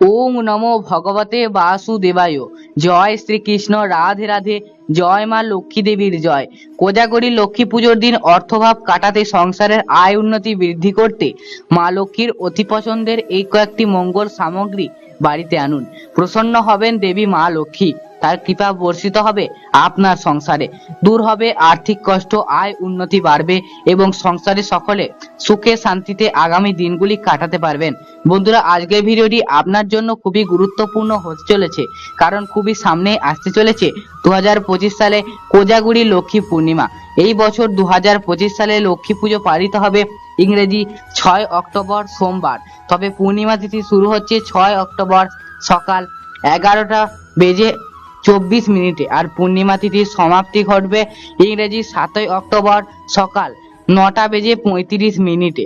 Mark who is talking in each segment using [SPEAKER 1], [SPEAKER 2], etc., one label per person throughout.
[SPEAKER 1] ওং নমো ভগবতে বাসুদেবায়। জয় শ্রীকৃষ্ণ, রাধে রাধে, জয় মা লক্ষ্মী দেবীর জয়। কোজাগরি লক্ষ্মী পুজোর দিন অর্থভাব কাটাতে সংসারের আয় উন্নতি বৃদ্ধি করতে মা লক্ষ্মীর অতি পছন্দের এই কয়েকটি মঙ্গল সামগ্রী বাড়িতে আনুন। প্রসন্ন হবেন দেবী মা লক্ষ্মী। তার কৃপা বর্ষিত হবে আপনার সংসারে। দূর হবে আর্থিক কষ্ট, আয় উন্নতি বাড়বে এবং সংসারে সকলে সুখে শান্তিতে আগামী দিনগুলি কাটাতে পারবেন। বন্ধুরা, আজকের ভিডিওটি আপনার জন্য খুবই গুরুত্বপূর্ণ হতে চলেছে, কারণ খুবই সামনে আসতে চলেছে দু হাজার পঁচিশ সালে কোজাগুড়ি লক্ষ্মী পূর্ণিমা। এই বছর দু হাজার পঁচিশ সালে লক্ষ্মী পুজো পালিত হবে ইংরেজি ছয় অক্টোবর সোমবার। তবে পূর্ণিমা তিথি শুরু হচ্ছে ছয় অক্টোবর সকাল এগারোটা বেজে চব্বিশ মিনিটে। আর পূর্ণিমা তিথির সমাপ্তি ঘটবে ইংরেজি সাতই অক্টোবর সকাল নটা বেজে পঁয়ত্রিশ মিনিটে।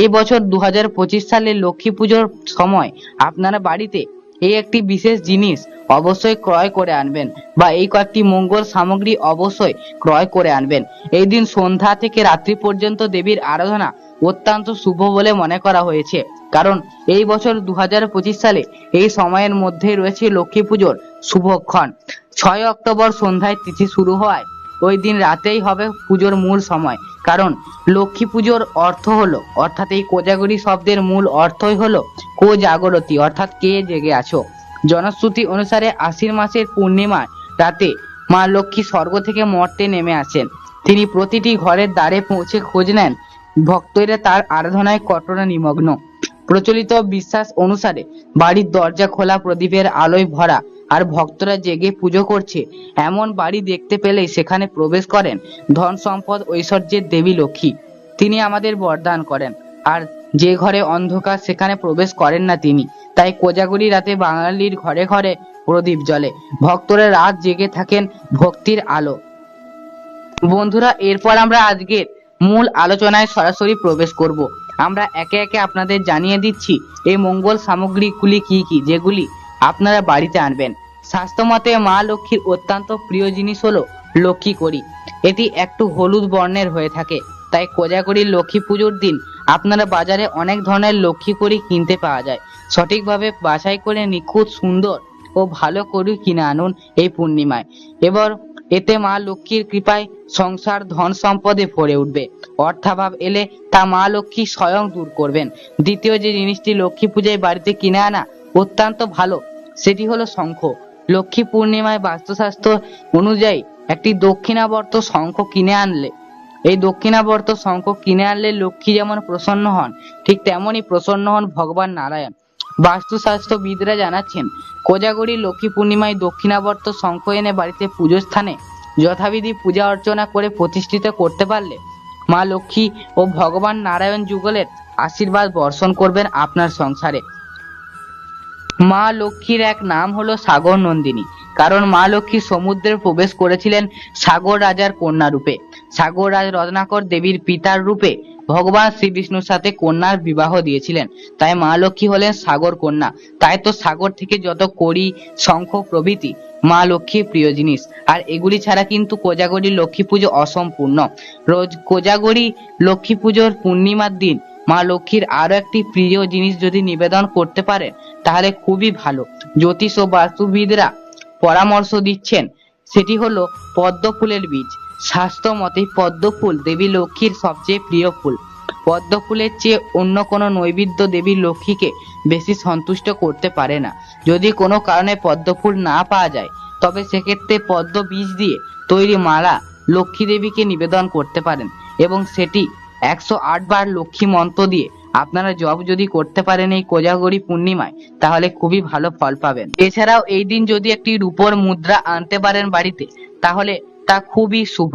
[SPEAKER 1] এই বছর দু হাজার পঁচিশ সালে লক্ষ্মী পুজোর সময় আপনারা বাড়িতে এই একটি বিশেষ জিনিস অবশ্যই ক্রয় করে আনবেন বা এই কয়েকটি মঙ্গল সামগ্রী অবশ্যই ক্রয় করে আনবেন। এই দিন সন্ধ্যা থেকে রাত্রি পর্যন্ত দেবীর আরাধনা অত্যন্ত শুভ বলে মনে করা হয়েছে। কারণ এই বছর দু হাজার পঁচিশ সালে এই সময়ের মধ্যে রয়েছে লক্ষ্মী পুজোর শুভক্ষণ ছয় অক্টোবর সন্ধ্যায় তিথি শুরু হওয়ায় ওই দিন রাতেই হবে পুজোর মূল সময়। কারণ লক্ষ্মী পুজোর অর্থ হলো, অর্থাৎ এই কোজাগরি শব্দের মূল অর্থই হলো জাগরতি, অর্থাৎ কে জেগে আছো? জনশ্রুতি অনুসারে আশ্বিন মাসের পূর্ণিমার রাতে মা লক্ষ্মী স্বর্গ থেকে মর্তে নেমে আসেন। তিনি প্রতিটি ঘরের দ্বারে পৌঁছে খোঁজ নেন। ভক্তরা তার আরাধনায় কটনা নিমগ্ন। প্রচলিত বিশ্বাস অনুসারে বাড়ির দরজা খোলা, প্রদীপের আলোয় ভরা আর ভক্তরা জেগে পুজো করছে, এমন বাড়ি দেখতে পেলেই সেখানে প্রবেশ করেন ধন সম্পদ ঐশ্বর্যের দেবী লক্ষ্মী। তিনি আমাদের বরদান করেন। আর যে ঘরে অন্ধকার সেখানে প্রবেশ করেন না তিনি। তাই কোজাগুড়ি রাতে বাঙালির ঘরে ঘরে প্রদীপ জ্বলে। ভক্তরা রাত জেগে থাকেন ভক্তির আলো। বন্ধুরা, এরপর আমরা আজকের মূল আলোচনায় সরাসরি প্রবেশ করব। আমরা একে একে আপনাদের জানিয়ে দিচ্ছি, এই মঙ্গল সামগ্রীগুলি কি কি, যেগুলি আপনারা বাড়িতে আনবেন। স্বাস্থ্যমতে মা লক্ষ্মীর অত্যন্ত প্রিয় জিনিস হলো লক্ষ্মী করি এটি একটু হলুদ বর্ণের হয়ে থাকে। তাই কোজাগরি লক্ষ্মী পুজোর দিন আপনারা বাজারে অনেক ধরনের লক্ষ্মী করি কিনতে পাওয়া যায়। সঠিকভাবে বাছাই করে নিখুঁত সুন্দর ও ভালো করে কিনে আনুন এই পূর্ণিমায়। এবার এতে মা লক্ষ্মীর কৃপায় সংসার ধন সম্পদে ভরে উঠবে। অর্থাভাব এলে তা মা লক্ষ্মী স্বয়ং দূর করবেন। দ্বিতীয় যে জিনিসটি লক্ষ্মী পূজায় বাড়িতে কিনে আনা অত্যন্ত ভালো, সেটি হলো শঙ্খ। লক্ষ্মী পূর্ণিমায় বাস্তুশাস্ত্র অনুযায়ী একটি দক্ষিণাবর্ত শঙ্খ কিনে আনলে এই দক্ষিণাবর্ত শঙ্খ কিনে আনলে লক্ষ্মী যেমন প্রসন্ন হন, ঠিক তেমনই প্রসন্ন হন ভগবান নারায়ণ। বাস্তুশাস্ত্রবিদরা জানাচ্ছেন, কোজাগরি লক্ষ্মী পূর্ণিমায় দক্ষিণাবর্ত শঙ্খ এনে বাড়িতে পুজো স্থানে যথাবিধি পূজা অর্চনা করে প্রতিষ্ঠিত করতে পারলে মা লক্ষ্মী ও ভগবান নারায়ণ যুগলের আশীর্বাদ বর্ষণ করবেন আপনার সংসারে। মা লক্ষ্মীর এক নাম হলো সাগর নন্দিনী কারণ মা লক্ষ্মী সমুদ্রে প্রবেশ করেছিলেন সাগর রাজার কন্যা রূপে সাগর রাজ রত্নাকর দেবীর পিতার রূপে ভগবান শ্রীবিষ্ণুর সাথে কন্যার বিবাহ দিয়েছিলেন। তাই মা লক্ষ্মী হলেন সাগর কন্যা। তাই তো সাগর থেকে যত করি শঙ্খ প্রভৃতি মা লক্ষ্মীর প্রিয় জিনিস। আর এগুলি ছাড়া কিন্তু কোজাগরি লক্ষ্মী পুজো অসম্পূর্ণ। রোজ কোজাগরি লক্ষ্মী পুজোর পূর্ণিমার দিন মা লক্ষ্মীর আরও একটি প্রিয় জিনিস যদি নিবেদন করতে পারেন, তাহলে খুবই ভালো। জ্যোতিষ ও বাস্তুবিদরা পরামর্শ দিচ্ছেন, সেটি হলো পদ্ম ফুলের বীজ। শাস্ত্র মতে পদ্ম ফুল দেবী লক্ষ্মীর সবচেয়ে প্রিয় ফুল। পদ্ম ফুলের চেয়ে অন্য কোনো নৈবেদ্য দেবী লক্ষ্মীকে বেশি সন্তুষ্ট করতে পারে না। যদি কোনো কারণে পদ্ম ফুল না পাওয়া যায়, তবে সেক্ষেত্রে পদ্ম বীজ দিয়ে তৈরি মালা লক্ষ্মী দেবীকে নিবেদন করতে পারেন এবং সেটি একশো আট বার লক্ষ্মী মন্ত্র দিয়ে আপনারা জব যদি করতে পারেন এই কোজাগরি পূর্ণিমায়, তাহলে খুবই ভালো ফল পাবেন। এছাড়াও এই দিন যদি একটি রূপোর মুদ্রা আনতে পারেন বাড়িতে, তাহলে তা খুবই শুভ।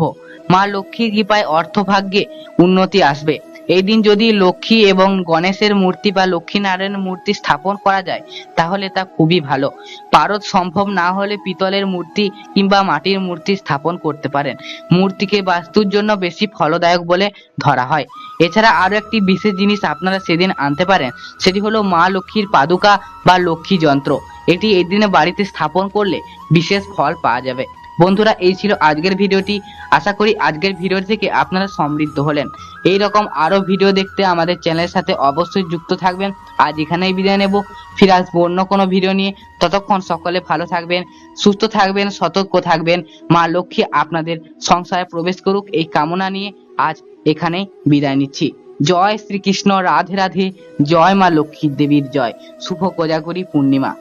[SPEAKER 1] মা লক্ষ্মীর কৃপায় অর্থভাগ্যে উন্নতি আসবে। এই দিন যদি লক্ষ্মী এবং গণেশের মূর্তি বা লক্ষ্মী নারায়ণের মূর্তি স্থাপন করা যায়, তাহলে তা খুবই ভালো। পারদ সম্ভব না হলে পিতলের মূর্তি কিংবা মাটির মূর্তি স্থাপন করতে পারেন। মূর্তিকে বাস্তুর জন্য বেশি ফলদায়ক বলে ধরা হয়। এছাড়া আরও একটি বিশেষ জিনিস আপনারা সেদিন আনতে পারেন, সেটি হলো মা লক্ষ্মীর পাদুকা বা লক্ষ্মী যন্ত্র। এটি এই দিনে বাড়িতে স্থাপন করলে বিশেষ ফল পাওয়া যাবে। বন্ধুরা, এই ছিল আজকের ভিডিওটি। আশা করি আজকের ভিডিও থেকে আপনারা সমৃদ্ধ হলেন। এই রকম আরও ভিডিও দেখতে আমাদের চ্যানেলের সাথে অবশ্যই যুক্ত থাকবেন। আজ এখানেই বিদায় নেব। ফিরে আসব অন্য কোনো ভিডিও নিয়ে। ততক্ষণ সকলে ভালো থাকবেন, সুস্থ থাকবেন, সতর্ক থাকবেন। মা লক্ষ্মী আপনাদের সংসারে প্রবেশ করুক, এই কামনা নিয়ে আজ এখানেই বিদায় নিচ্ছি। জয় শ্রীকৃষ্ণ, রাধে রাধে। জয় মা লক্ষ্মী দেবীর জয়। শুভ কোজাগরী পূর্ণিমা।